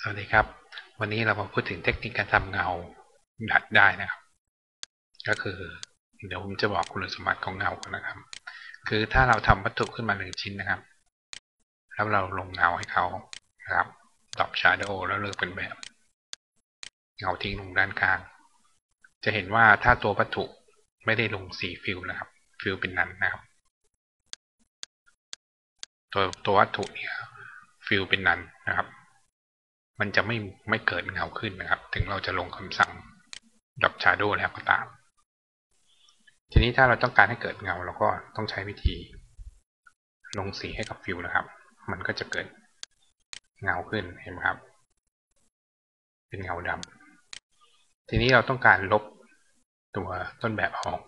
สวัสดีครับ วันนี้เรามาพูดถึงเทคนิคการทำเงาดัดได้นะครับ ก็คือ เดี๋ยวผมจะบอกคุณสมบัติของเงากันนะครับ คือถ้าเราทำวัตถุขึ้นมาหนึ่งชิ้นนะครับ แล้วเราลงเงาให้เขานะครับดอปชาร์โดแล้วเลือกเป็นแบบ เงาทิ้งลงด้านกลาง จะเห็นว่าถ้าตัววัตถุไม่ได้ลงสีฟิลนะครับ ฟิลเป็นนั้นนะครับ ตัวตัววัตถุเนี่ยฟิลเป็นนั้นนะครับ มันจะไม่ไม่เกิดเงาขึ้นนะครับ ถึงเราจะลงคำสั่งดับชาร์โดแล้วก็ตาม ทีนี้ถ้าเราต้องการให้เกิดเงาเราก็ต้องใช้วิธี ลงสีให้กับฟิวนะครับ มันก็จะเกิดเงาขึ้นเห็นไหมครับ เป็นเงาดำทีนี้เราต้องการลบตัวต้นแบบออก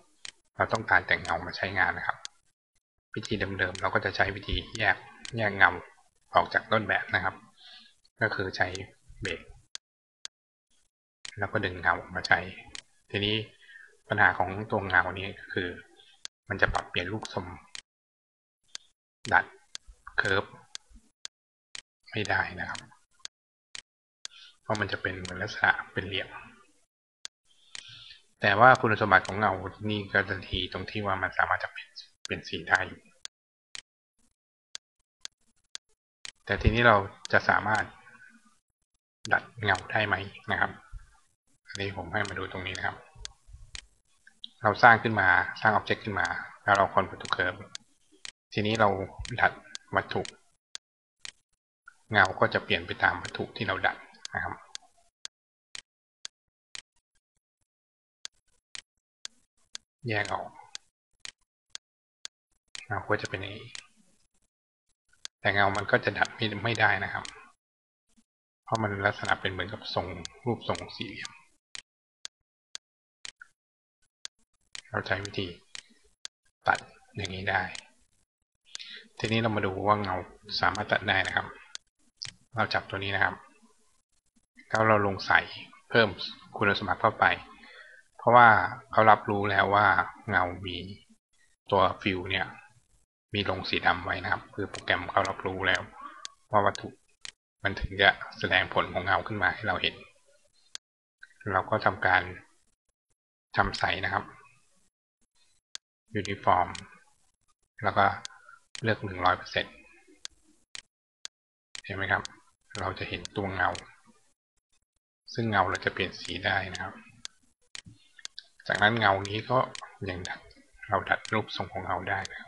เราต้องการแต่งเงามาใช้งานนะครับ วิธีเดิมๆเราก็จะใช้วิธีแยกแยกเงาออกจากต้นแบบนะครับ ก็คือใช้เบรกแล้วก็ดึงเงาออกมาใช้ ทีนี้ปัญหาของตัวเงานี้ก็คือ มันจะปรับเปลี่ยนลูกทรงดัดเคิร์ฟไม่ได้นะครับ เพราะมันจะเป็นเหมือนลักษณะเป็นเหลี่ยม แต่ว่าคุณสมบัติของเงานี่ก็จะทีตรงที่ว่ามันสามารถจะเปลี่ยนเป็นสีได้แต่ทีนี้เราจะสามารถ ดัดเงาได้ไหมนะครับอันนี้ผมให้มาดูตรงนี้นะครับ เราสร้างขึ้นมาสร้างอ็อบเจกต์ขึ้นมา แล้วเราคอนประตูเคิร์ฟทีนี้เราดัดวัตถุ เงาก็จะเปลี่ยนไปตามวัตถุที่เราดัดนะครับแยกออกเงาก็จะเป็นอย่างนี้แต่เงามันก็จะดัดไม่ไม่ได้นะครับ เพราะมันลักษณะเป็นเหมือนกับทรงรูปทรงสี่เหลี่ยม เราใช้วิธีตัดอย่างนี้ได้ ทีนี้เรามาดูว่าเงาสามารถตัดได้นะครับ เราจับตัวนี้นะครับ แล้วเราลงใส่เพิ่มคุณสมบัติเข้าไป เพราะว่าเขารับรู้แล้วว่าเงามีตัวฟิลเนี่ย มีลงสีดำไว้นะครับ คือโปรแกรมเขารับรู้แล้ว ว่าวัตถุ มันถึงจะแสดงผลของเงาขึ้นมาให้เราเห็น เราก็ทำการทำใสนะครับ Uniform แล้วก็เลือก100%เห็นไหมครับ เราจะเห็นตัวเงา ซึ่งเงาเราจะเปลี่ยนสีได้นะครับ จากนั้นเงานี้ก็ยังดัดเราดัดรูปทรงของเงาได้นะครับ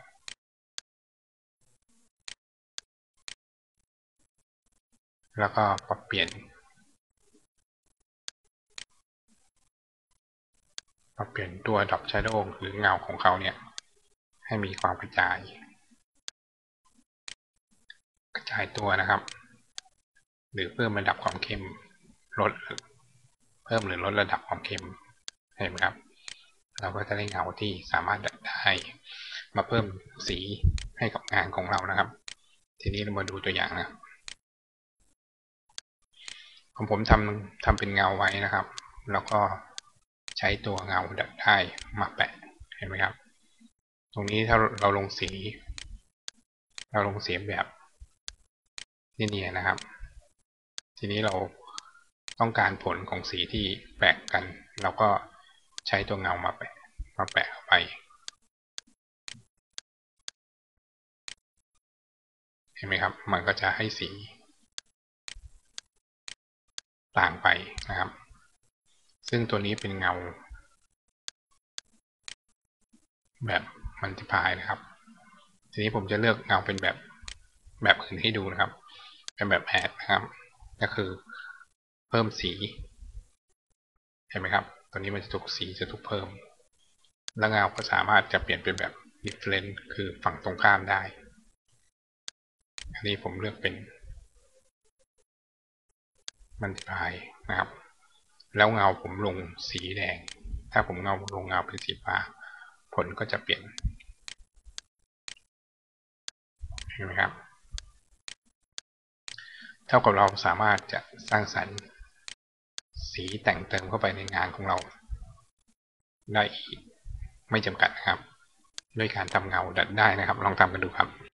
แล้วก็ปรับเปลี่ยน ปรับเปลี่ยนตัวดอกชาร์โดหรือเงาของเขาเนี่ย ให้มีความกระจาย กระจายตัวนะครับ หรือเพิ่มระดับความเข้มลดเพิ่มหรือลดระดับความเข้มเห็นไหมครับ เราก็จะได้เงาที่สามารถได้มาเพิ่มสีให้กับงานของเรานะครับ ทีนี้เรามาดูตัวอย่างนะครับ ของผมทำทำเป็นเงาไว้นะครับ แล้วก็ใช้ตัวเงาดัดได้มาแปะเห็นไหมครับ ตรงนี้ถ้าเราลงสี เราลงสีแบบนี่เนี่ยนะครับ ทีนี้เราต้องการผลของสีที่แปะกัน เราก็ใช้ตัวเงามาแปะมาแปะเข้าไป เห็นไหมครับ มันก็จะให้สี ต่างไปนะครับ ซึ่งตัวนี้เป็นเงา แบบมันติพายนะครับ ทีนี้ผมจะเลือกเงาเป็นแบบแบบอื่นให้ดูนะครับ เป็นแบบแอดนะครับก็คือเพิ่มสี เห็นไหมครับ ตัวนี้มันจะถูกสีจะถูกเพิ่ม แล้วเงาก็สามารถจะเปลี่ยนเป็นแบบ different คือฝั่งตรงข้ามได้ อันนี้ผมเลือกเป็น มันพายนะครับ แล้วเงาผมลงสีแดง ถ้าผมเงาลงเงาเป็นสีฟ้า ผลก็จะเปลี่ยนเห็นไหมครับ เท่ากับเราสามารถจะสร้างสรรค์ สีแต่งเติมเข้าไปในงานของเรา ได้อีกไม่จำกัดนะครับ ด้วยการทำเงาดัดได้นะครับ ลองทำกันดูครับ